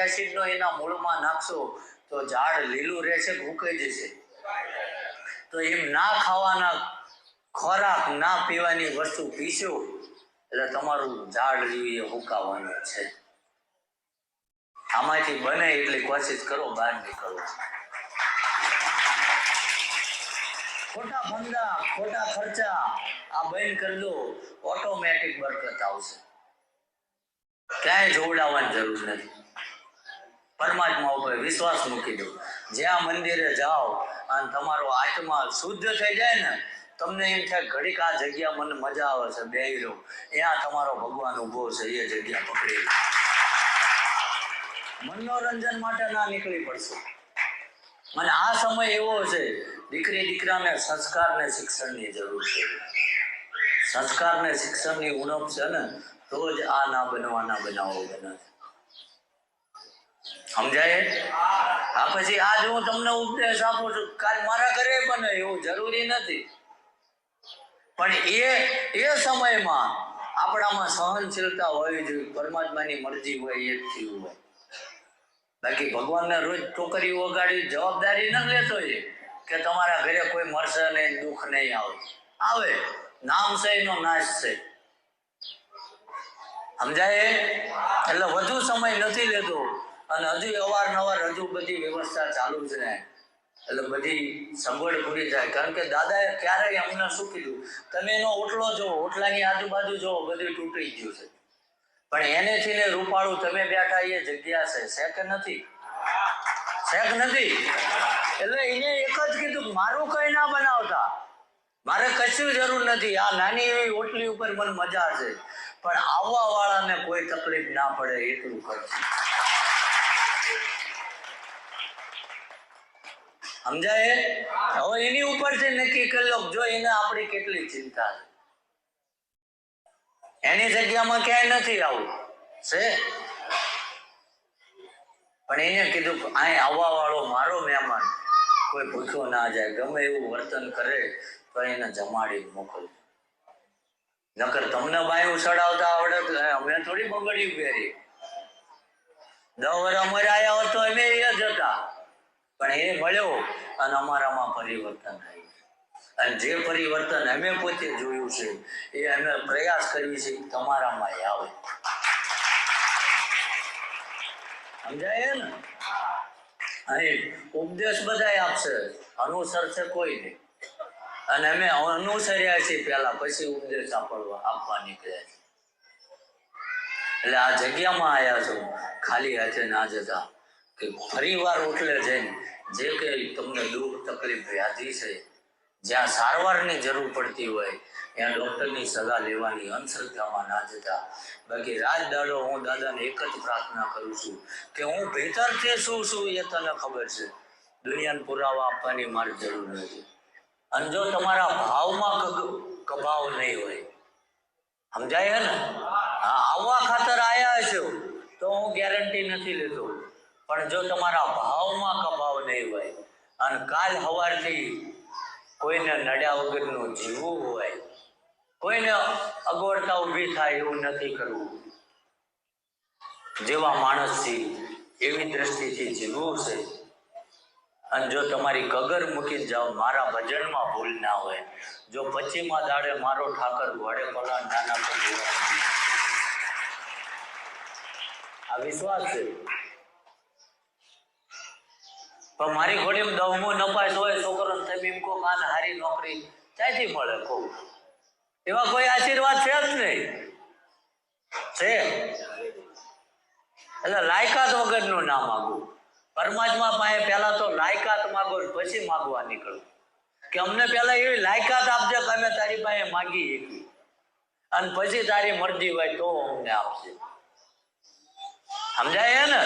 એક એસિડનો એના મૂળમાં નાખશો તો ઝાડ લીલું રહેશે ભૂકાઈ જશે. તો એમ ના ખાવાના ખોરાક ના પીવાની વસ્તુ પીશો, એટલે તમારું ઝાડ રહ્યું એ હુકાવાનું છે. આમાંથી બને એટલી કોશિશ કરો, બહાર નીકળો. ખોટા ફંદા ખોટા ખર્ચા, આ બંધ કરી દો ઓટોમેટિક બરકત આવશે. ક્યાંય જોડાવાની જરૂર નથી. પરમાત્મા ઉપર વિશ્વાસ મૂકી દો જ્યાં મંદિરે જાઓ અને તમારો આત્મા શુદ્ધ થઈ જાય ને, તમને એમ થાય ઘડીક આ જગ્યા મને મજા આવે છે બે લો ત્યાં તમારો ભગવાન ઊભો છે, એ જગ્યા પકડી મનોરંજન માટે ના નીકળી પડશે. અને આ સમય એવો છે, દીકરી દીકરાને સંસ્કાર ને શિક્ષણની જરૂર છે. સંસ્કાર ને શિક્ષણની ઉણપ છે ને તો જ આ ના બનવાના બનાવો બને સમજાય? આ પછી આજ હું તમને ઉપદેશ આપું છું, કાલ મારા ઘરે બને, એવું જરૂરી નથી. પણ એ એ સમયમાં આપણામાં સહનશીલતા હોવી જોઈએ, પરમાત્માની મરજી હોય, એ જ થયું હોય. બાકી ભગવાનને રોજ ટોકરી વગાડી જવાબદારી ન લેતો એ, કે તમારા ઘરે કોઈ મરશે નહીં, દુઃખ નહીં આવે. આવે. નામ છે, એનો નાશ છે. સમજાય? એટલે વધુ સમય નથી લેતો. અને હજુ અવારનવાર હજુ બધી વ્યવસ્થા ચાલુ છે. ને એટલે બધી સગવડ પૂરી થાય. કારણ કે દાદાએ ક્યારેય અમને શું કીધું? તમે એનો ઓટલો જોવો ઓટલાની આજુબાજુ જોવો બધું તૂટી ગયું છે. પણ એનેથી ને રૂપાળું તમે બેઠા એ જગ્યા છે. શેક નથી. શેક નથી. એટલે એને એક જ કીધું મારું કઈ ના બનાવતા. મારે કશું જરૂર નથી. આ નાની એવી ઓટલી ઉપર મને મજા છે. પણ આવવા વાળાને કોઈ તકલીફ ના પડે એટલું કરશું. સમજાય? હવે એની ઉપરથી નક્કી કરી લો જો એને આપણી કેટલી ચિંતા છે. એની જગ્યામાં ક્યાંય નથી આવું. છે? પણ એને કીધું અહીં આવવા વાળો મારો મહેમાન. કોઈ ભૂખ્યો ના જાય. ગમે એવું વર્તન કરે, તો એને જમાડી મોકલ નકર તમને બાયું ચડાવતા આવડે અમે થોડી બગડ્યું પહેરી દસ વર અમારે આયા હોત અમે એ જ હતા. પણ એ મળ્યો અને અમારામાં પરિવર્તન થયું અને જે પરિવર્તન અમે પોતે જોયું છે, એ અમે પ્રયાસ કરીએ છીએ તમારામાં આવે. સમજાય ને અહીં ઉપદેશ બધાય આપશે, અનુસરશે કોઈ નહીં અને અમે અનુસર્યા છીએ પહેલા, પછી ઉપદેશ આપવા આપવા નીકળ્યા છીએ એટલે આ જગ્યામાં આવ્યા છો, ખાલી હાથે ના જતા, કે ફરીવાર ઉઠલે જઈને જે કંઈ તમને દુઃખ તકલીફ વ્યાધિ છે, જ્યાં સારવારની જરૂર પડતી હોય, ત્યાં ડૉક્ટરની સલાહ લેવાની અંધશ્રદ્ધામાં ના જતા. બાકી રાત દાડો, હું દાદાને એક જ પ્રાર્થના કરું છું કે હું ભીતરથી શું છું એ તને ખબર છે. દુનિયાને પુરાવા આપવાની મારી જરૂર નથી. અને જો તમારા ભાવમાં કભાવ નહીં હોય, સમજાય ને? આવવા ખાતર આવ્યા છો તો હું ગેરંટી નથી લેતો. પણ જો તમારા ભાવમાં કભાવ નહીં હોય અને કાલ હવારથી કોઈને નડ્યા વગરનું જીવવું હોય, કોઈને અગવડતા ઊભી થાય એવું નથી કરવું. જેવા માણસથી એવી દ્રષ્ટિથી જીવવું છે. અને જો તમારી કગર મૂકી જાઓ, મારા ભજનમાં ભૂલ ના હોય, જો પછીમાં દાડે મારો ઠાકર ઘોડે પલા નાના આ વિશ્વાસ છે. પણ મારી ઘોડીમાં દમો નપાસ હોય છોકરો તમે એમ કહો માને હારી નોકરી ક્યાંથી મળે કહું? એવા કોઈ આશીર્વાદ છે જ નહીં. છે? એટલે લાયકાત વગરનું ના માગવું પરમાત્મા પાસે પહેલા તો લાયકાત માગો પછી માગવા નીકળો. કે અમને પહેલા એવી લાયકાત આપજે કે અમે તારી પાસે માગી એકવી અને પછી તારી મરજી હોય તો અમને આપશે સમજાય ને?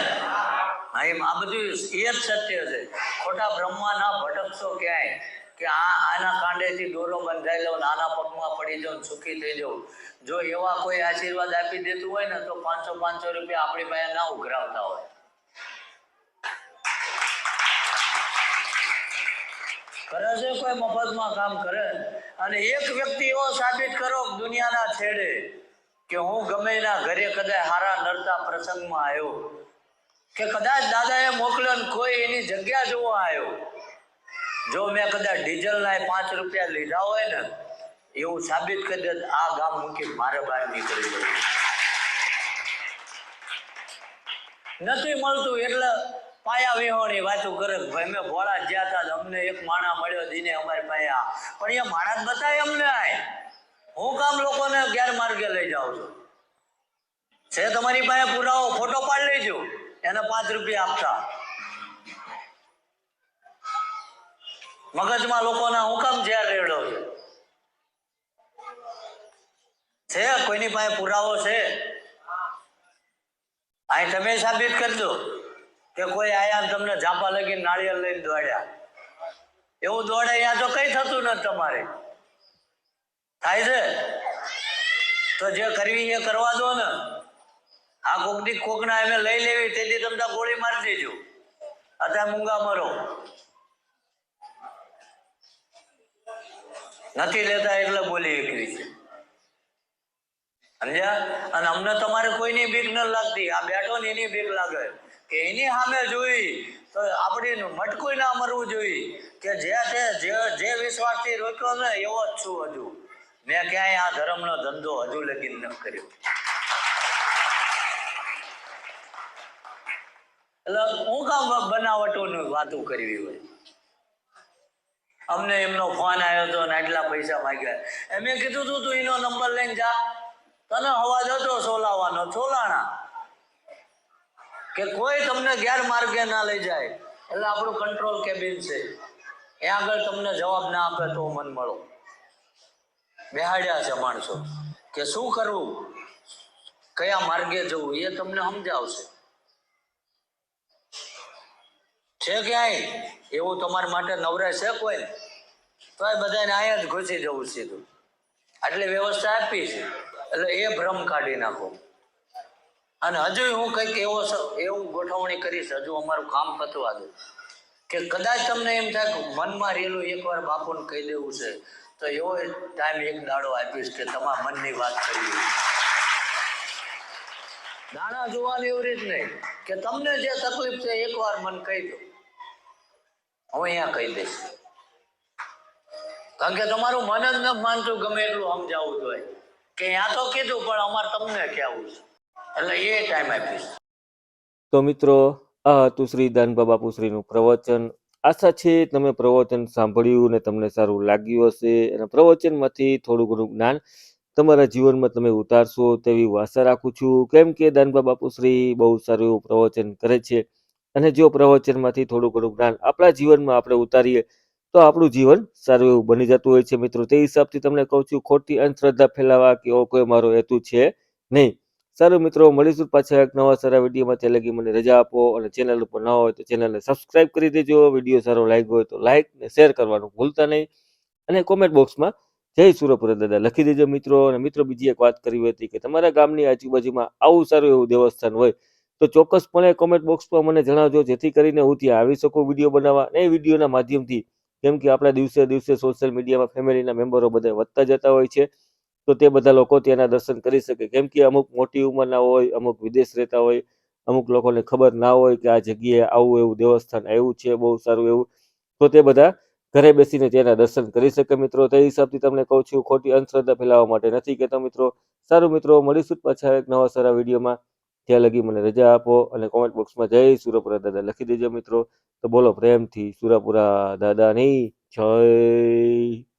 હા, એમ આ બધું એ જ સત્ય છે. ખોટા બ્રહ્મા ના ભટકશો ક્યાંય? કે આ આના કાંડેથી દોરો બંધાઈ લઉં ને આના પગમાં પડી જાઉં, સુખી થઈ જાઉં. જો એવા કોઈ આશીર્વાદ આપી દેતું હોય ને, તો પાંચસો પાંચસો રૂપિયા આપણી પાસે ના ઉઘરાવતા હોય. કરે છે કોઈ મફતમાં કામ, કરે? અને એક વ્યક્તિ એવો સાબિત કરો દુનિયાના છેડે, કે હું ગમે ના ઘરે કદાચ હારા નરતા પ્રસંગમાં આવ્યો. કે કદાચ દાદાએ મોકલ્યો ને કોઈ એની જગ્યા જોવા આવ્યો. જો મેં કદાચ ડીઝલના પાંચ રૂપિયા લીધા હોય ને, એવું સાબિત કરી દે આ ગામ મૂકી મારે બહાર નીકળી ગયું નથી મળતું એટલે પાયા વિહોણી વાતો કરે ભાઈ મેં ભોળા જ્યાં હતા અમને એક માણા મળ્યો દીને અમારી આ. પણ એ માણસ બતાવે અમને આય. હું કામ લોકોને ગેરમાર્ગે લઈ જાઉં છું. છે તમારી પાસે પુરાવો? ફોટો પાડી લેજો. એને પાંચ રૂપિયા આપતા. મગજમાં લોકોના હુકમ કામ ઝેર રેડો છે. કોઈની પાસે પુરાવો છે? અહીં તમે સાબિત કરજો કે કોઈ આયા તમને ઝાપા લગી નાળિયેર લઈને દોડ્યા. એવું દોડે અહીંયા તો કઈ થતું નથી તમારે. થાય છે? તો જે કરવી એ કરવા દો ને. આ કોકની કોકના એમે લઈ લેવી, તેથી તમને ગોળી મારી દેજો. અત્યારે મૂંગા મરો. નથી લેતા એટલે બોલી એકલી છે. સમજ્યા? અને અમને તમારે કોઈની બીક ન લાગતી. આ બેઠો ને એની બીક લાગે. કે એની સામે જોઈ, તો આપણે મટકું ના મરવું જોઈએ કે જે તે જે વિશ્વાસથી રોક્યો ને એવો જ છું હજુ. મેં ક્યાંય આ ધર્મનો ધંધો હજુ લગીન ન કર્યો. એટલે હું કામ બનાવટોની વાતો કરવી હોય. અમને એમનો ફોન આવ્યો હતો ને આટલા પૈસા માંગ્યા. એમે કીધું તું તું એનો નંબર લઈને જા. તને અવાજ હતો સોલાવાનો, સોલાણા. કે કોઈ તમને ગેરમાર્ગે ના લઈ જાય. એટલે આપણું કંટ્રોલ કેબિન છે. એ આગળ તમને જવાબ ના આપે તો મન મળો. બેહાડ્યા છે માણસો. કે શું કરવું કયા માર્ગે જવું? એ તમને સમજાવશે. છે ક્યાંય? એવું તમારા માટે નવરાશ છે કોઈ? તો એ બધાને અહીંયા જ ઘૂસી જવું સીધું આટલી વ્યવસ્થા આપી છે. એટલે એ ભ્રમ કાઢી નાખો. અને હજુ હું કંઈક એવો એવું ગોઠવણી કરીશ. હજુ અમારું કામ પતવા દઉં કે કદાચ તમને એમ થાય કે મનમાં રહેલું એકવાર બાપુને કહી દેવું છે, તો એવો ટાઈમ એક દાડો આપીશ કે તમારા મનની વાત કરી દાણા જોવાની એવી રીત નહીં કે તમને જે તકલીફ છે, એકવાર મન કહી દો. હું અહીંયા કહી દઈશ. કારણ કે તમારું મન જ ન માનતું ગમે એટલું સમજાવવું જોઈએ. કે અહીંયા તો કીધું, પણ અમારે તમને કહેવું છે. એટલે એ ટાઈમ આપીશ. તો મિત્રો, આ હતું શ્રી દાનબા બાપુશ્રીનું પ્રવચન. આશા છે તમે પ્રવચન સાંભળ્યું ને તમને સારું લાગ્યું હશે. અને પ્રવચનમાંથી થોડું ઘણું જ્ઞાન તમારા જીવનમાં તમે ઉતારશો તેવી આશા રાખું છું. કેમ કે દાનબા બાપુશ્રી બહુ સારું પ્રવચન કરે છે. અને જો પ્રવચનમાંથી થોડું ઘણું જ્ઞાન આપણા જીવનમાં આપણે ઉતારીએ, તો આપણું જીવન સારું એવું બની જતું હોય છે મિત્રો. તે હિસાબથી તમને કહું છું, ખોટી અંધશ્રદ્ધા ફેલાવા કે એવો કોઈ મારો હેતુ છે નહીં. સારું મિત્રો, મળીશું પાછા એક નવા સારા વિડીયોમાં. ત્યાં લગી મને રજા આપો અને ચેનલ ઉપર ન હોય તો ચેનલને સબસ્ક્રાઇબ કરી દેજો. વીડિયો સારો લાગ્યો હોય તો લાઇક ને શેર કરવાનું ભૂલતા નહીં. અને કોમેન્ટ બોક્સમાં જય સુરપુરા દાદા લખી દેજો મિત્રો. અને મિત્રો, બીજી એક વાત કરવી હતી કે તમારા ગામની આજુબાજુમાં આવું સારું એવું દેવસ્થાન હોય તો ચોક્કસપણે કોમેન્ટ બોક્સમાં મને જણાવજો, જેથી કરીને હું ત્યાં આવી શકું વીડિયો બનાવવા અને એ વિડીયોના માધ્યમથી, કેમ કે આપણા દિવસે દિવસે સોશિયલ મીડિયામાં ફેમિલીના મેમ્બરો બધા વધતા જતા હોય છે, તો તે બધા લોકો ત્યાંના દર્શન કરી શકે. કેમ કે અમુક મોટી ઉંમરના હોય, અમુક વિદેશ રહેતા હોય, અમુક લોકોને ખબર ના હોય કે આ જગ્યાએ આવું એવું દેવસ્થાન આવ્યું છે, બહુ સારું એવું, તો તે બધા ઘરે બેસીને ત્યાંના દર્શન કરી શકે મિત્રો. તે હિસાબથી તમને કહું છું, ખોટી અંધશ્રદ્ધા ફેલાવવા માટે નથી કહેતો મિત્રો. સારું મિત્રો, મળીશું પાછા એક નવા સારા વિડીયોમાં ત્યાં લગી મને રજા આપો અને કોમેન્ટ બોક્સમાં જય સુરપુરા દાદા લખી દેજો મિત્રો. તો બોલો પ્રેમથી સુરાપુરા દાદાની જય.